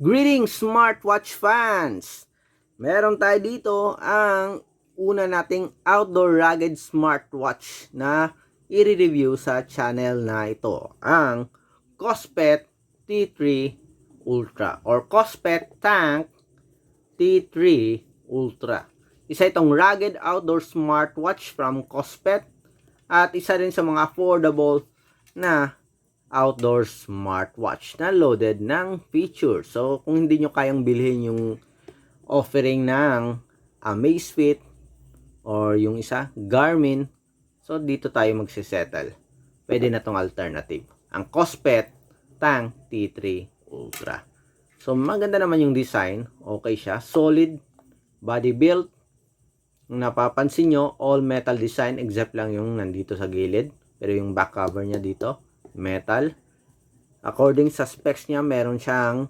Greetings smartwatch fans! Meron tayo dito ang una nating outdoor rugged smartwatch na i-review sa channel na ito. Ang Cospet T3 Ultra or Cospet Tank T3 Ultra. Isa itong rugged outdoor smartwatch from Cospet at isa rin sa mga affordable na outdoor smartwatch na loaded ng features. So, kung hindi nyo kayang bilhin yung offering ng Amazfit or yung isa, Garmin, so dito tayo magsisettle. Pwede na tong alternative. Ang Cospet Tang T3 Ultra. So, maganda naman yung design. Okay siya. Solid body build. Kung napapansin nyo, all metal design except lang yung nandito sa gilid. Pero yung back cover niya dito, metal. According sa specs niya, meron siyang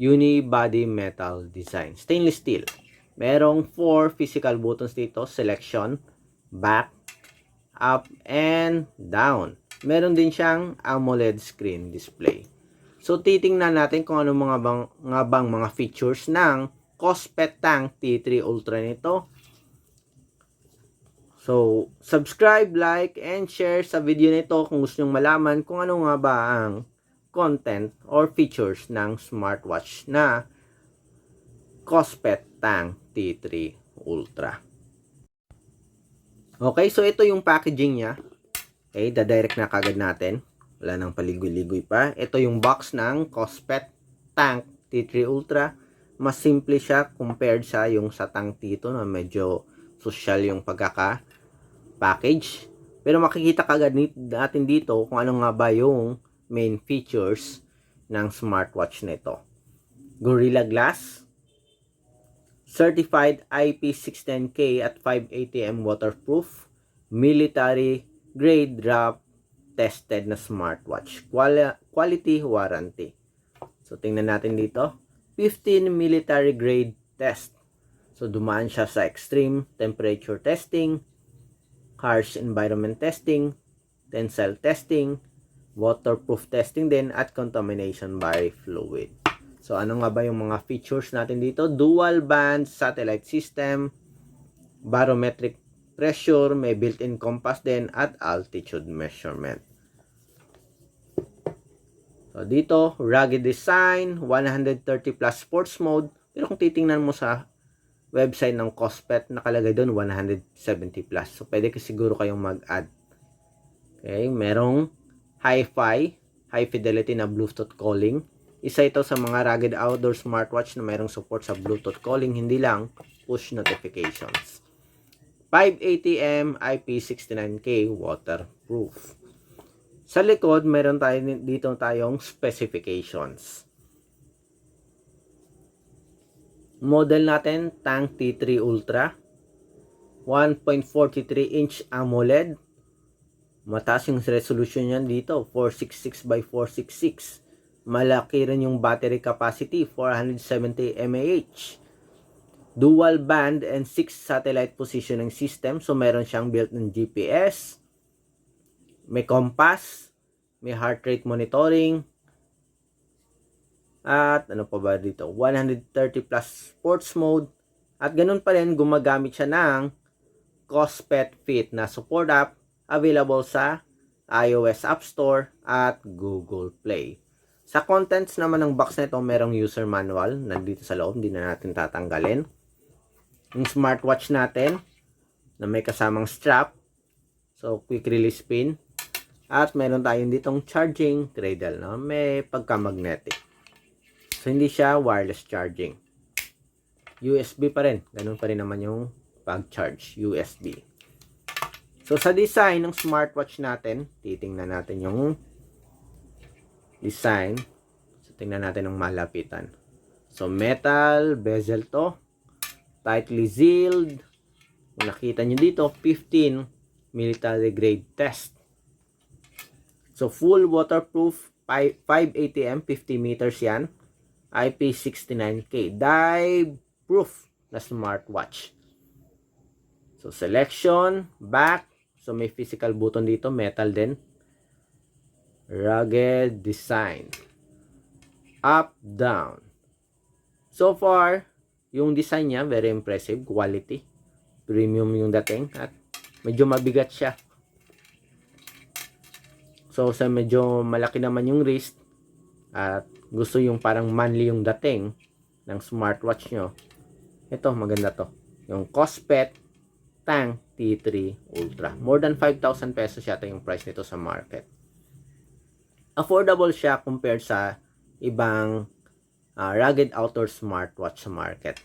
unibody metal design. Stainless steel. Merong 4 physical buttons dito. Selection, back, up, and down. Meron din siyang AMOLED screen display. So, titingnan natin kung ano mga bang, nga bang mga features ng Cospet Tank T3 Ultra nito. So, subscribe, like, and share sa video nito kung gusto nyong malaman kung ano nga ba ang content or features ng smartwatch na Cospet Tank T3 Ultra. Okay, so ito yung packaging niya. Okay, dadirect na kagad natin. Wala nang paligoy-ligoy pa. Ito yung box ng Cospet Tank T3 Ultra. Mas simple siya compared sa yung sa Tank T2 na medyo social yung pagkaka package. Pero makikita kagad natin dito kung ano nga ba yung main features ng smartwatch nito. Gorilla Glass, certified IP610K at 580M waterproof, military grade drop tested na smartwatch. Quali- quality warranty. So tingnan natin dito. 15 military grade test. So dumaan siya sa extreme temperature testing, harsh environment testing, tensile testing, waterproof testing din at contamination by fluid. So ano nga ba yung mga features natin dito? Dual band satellite system, barometric pressure, may built-in compass din at altitude measurement. So dito, rugged design, 130 plus sports mode. Pero kung titingnan mo sa website ng Cospet, nakalagay doon 170 plus. So pwede ka siguro kayong mag-add. Okay, merong hi-fi, high fidelity na Bluetooth calling. Isa ito sa mga rugged outdoor smartwatch na mayroong support sa Bluetooth calling, hindi lang push notifications. 580M IP69K waterproof. Sa likod, meron tayo dito tayong specifications. Model natin, Tank T3 Ultra. 1.43 inch AMOLED. Mataas yung resolution niyan dito, 466 by 466. Malaki rin yung battery capacity, 470 mAh. Dual band and 6 satellite positioning system. So, meron siyang built-in GPS. May compass. May heart rate monitoring. At ano pa ba dito? 130 plus sports mode. At ganun pa rin, gumagamit siya ng Cospet Fit na support app available sa iOS App Store at Google Play. Sa contents naman ng box nito, merong user manual nandito sa loob, hindi na natin tatanggalin. Yung smartwatch natin na may kasamang strap. So, quick release pin. At meron tayong ditong charging cradle, no? May pagka-magnetic. Hindi siya wireless charging. USB pa rin. Ganun pa rin naman yung pag-charge. USB. So, sa design ng smartwatch natin, titingnan natin yung design. So, tingnan natin ng malapitan. So, metal, bezel to. Tightly sealed. Kung nakita nyo dito, 15 military grade test. So, full waterproof, 580M, 50 meters yan. IP69K. Dive proof na smartwatch. So, selection, back. So, may physical button dito, metal din. Rugged design. Up, down. So far, yung design niya, very impressive. Quality. Premium yung dating. At medyo mabigat siya. So, sa medyo malaki naman yung wrist. At gusto yung parang manly yung dating ng smartwatch nyo. Ito, maganda to. Yung Cospet Tang T3 Ultra. More than 5,000 pesos yata yung price nito sa market. Affordable siya compared sa ibang uh, rugged outdoor smartwatch sa market.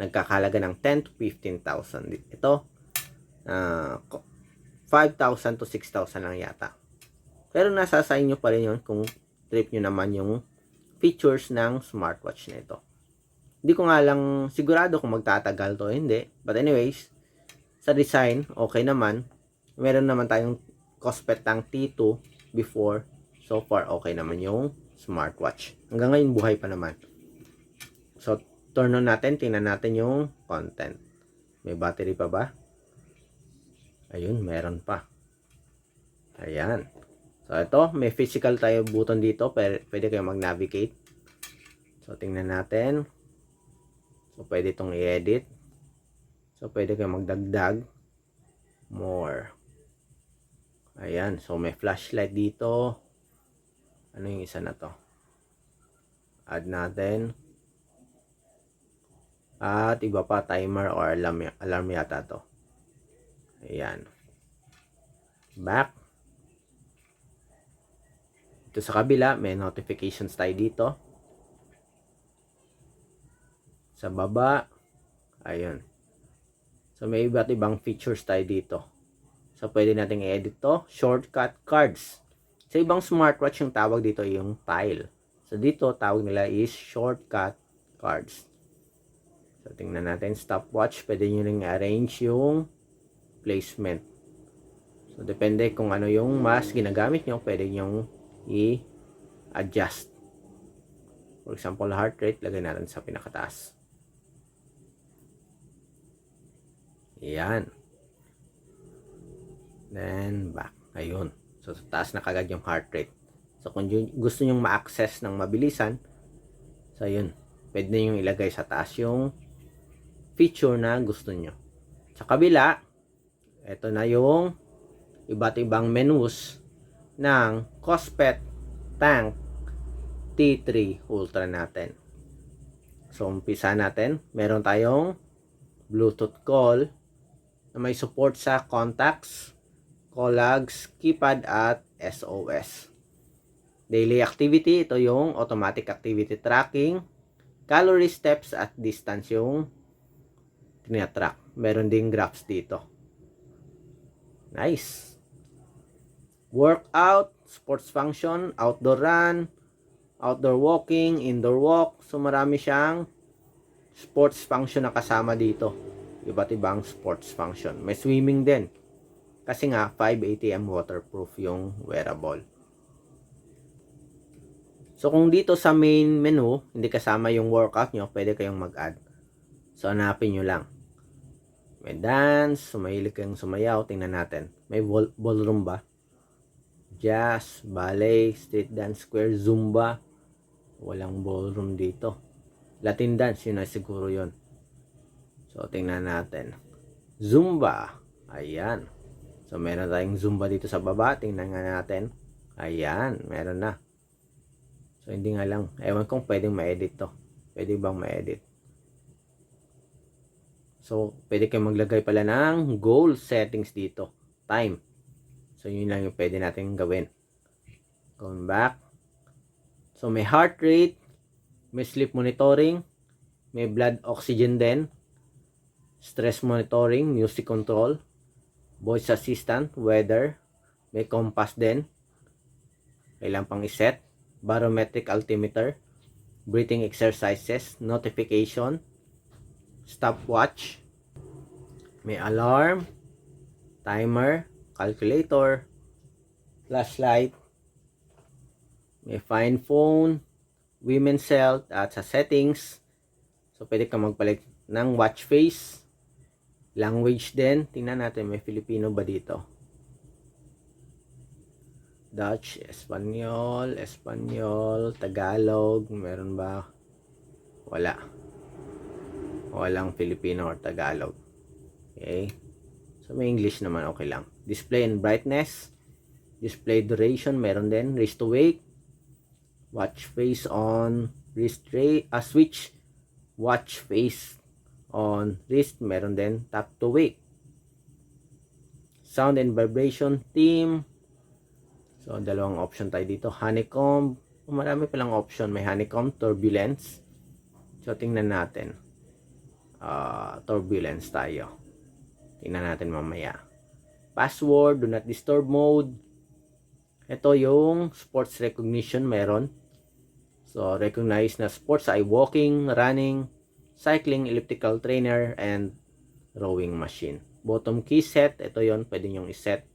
Nagkakalaga ng 10 to 15,000. Ito, uh, 5,000 to 6,000 lang yata. Pero nasa sa inyo pa rin yun kung trip nyo naman yung features ng smartwatch na ito. Hindi ko nga lang sigurado kung magtatagal to hindi. But anyways, sa design, okay naman. Meron naman tayong Cospet Tank T2 before. So far, okay naman yung smartwatch. Hanggang ngayon, buhay pa naman. So, turn on natin. Tingnan natin yung content. May battery pa ba? Ayun, meron pa. Ayan. So, ito, may physical tayo button dito. Pwede, pwede kayo mag-navigate. So, tingnan natin. So, pwede itong i-edit. So, pwede kayo magdagdag. More. Ayan. So, may flashlight dito. Ano yung isa na to? Add natin. At iba pa, timer or alarm, alarm yata to. Ayan. Back. Ito sa kabila, may notifications tayo dito. Sa baba, ayun. So, may iba't ibang features tayo dito. So, pwede natin i-edit to. Shortcut cards. Sa ibang smartwatch, yung tawag dito yung tile. So, dito, tawag nila is shortcut cards. So, tingnan natin. Stopwatch. Pwede nyo rin arrange yung placement. So, depende kung ano yung mas ginagamit nyo, pwede nyo i-adjust. For example, heart rate, lagay natin sa pinakataas. Yan. Then, back. Ayun. So, taas na kagad yung heart rate. So, kung gusto nyong ma-access ng mabilisan, so, yun. Pwede nyo ilagay sa taas yung feature na gusto nyo. Sa kabila, ito na yung iba't ibang menus ng Cospet Tank T3 Ultra natin. So, umpisa natin. Meron tayong Bluetooth call na may support sa contacts, collags, keypad at SOS. Daily activity, ito yung automatic activity tracking, calorie steps at distance yung tinatrack. Meron ding graphs dito. Nice. Workout, sports function, outdoor run, outdoor walking, indoor walk. So marami siyang sports function na kasama dito. Iba't ibang sports function. May swimming din. Kasi nga 5 ATM waterproof yung wearable. So kung dito sa main menu, hindi kasama yung workout nyo, pwede kayong mag-add. So hanapin nyo lang. May dance, sumahilig kayong sumayaw, tingnan natin. May ball, ballroom ba? Jazz, ballet, street dance, square, zumba. Walang ballroom dito. Latin dance, yun na siguro yun. So, tingnan natin. Zumba. Ayan. So, meron tayong zumba dito sa baba. Tingnan nga natin. Ayan, meron na. So, hindi nga lang. Ewan kung pwedeng ma-edit to. Pwede bang ma-edit? So, pwede kayong maglagay pala ng goal settings dito. Time. So, yun lang yung pwede natin gawin. Going back. So, may heart rate, may sleep monitoring, may blood oxygen din, stress monitoring, music control, voice assistant, weather, may compass din, kailan pang iset, barometric altimeter, breathing exercises, notification, stopwatch, may alarm, timer, calculator, flashlight, may find phone, women's health, at sa settings, so pwede ka magpalit ng watch face, language din, tingnan natin may Filipino ba dito. Dutch, Espanyol, Espanyol, Tagalog, meron ba? Wala. Walang Filipino or Tagalog. Okay? So, may English naman, okay lang. Display and brightness. Display duration, meron din. Wrist to wake. Watch face on wrist tray. Ah, switch. Watch face on wrist, meron din. Tap to wake. Sound and vibration theme. So, dalawang option tayo dito. Honeycomb. Oh, Marami palang option. May honeycomb, turbulence. So, tingnan natin. Ah, turbulence tayo. Tingnan natin mamaya. Password, do not disturb mode. Ito yung sports recognition meron. So, recognize na sports ay walking, running, cycling, elliptical trainer, and rowing machine. Bottom key set, ito yon pwede nyong iset.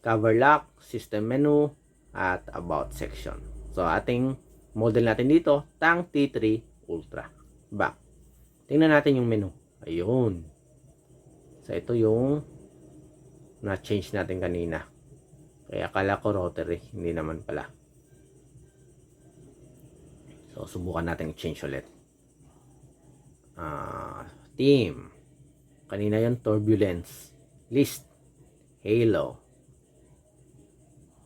Cover lock, system menu, at about section. So, ating model natin dito, Tang T3 Ultra. Back. Tingnan natin yung menu. Ayun. So, ito yung na-change natin kanina. Kaya akala ko rotary. Hindi naman pala. So, subukan natin i-change ulit. Ah, team. Kanina yon turbulence. List. Halo.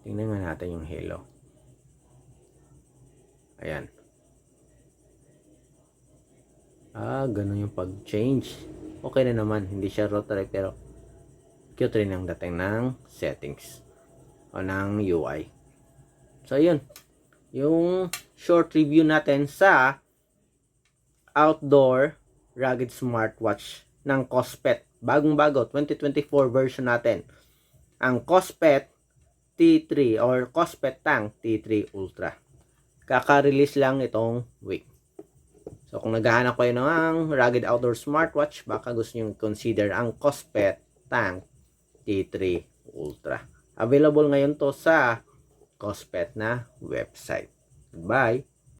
Tingnan nga natin yung halo. Ayan. Ah, ganun yung pag-change. Okay na naman. Hindi siya rotary pero cute rin ang dating ng settings o ng UI. So, yun. Yung short review natin sa outdoor rugged smartwatch ng Cospet. Bagong-bago, 2024 version natin. Ang Cospet T3 or Cospet Tank T3 Ultra. Kaka-release lang itong week. So, kung naghahanap kayo ng rugged outdoor smartwatch, baka gusto nyo consider ang Cospet Tank T3 Ultra. Available ngayon to sa Cospet na website. Goodbye!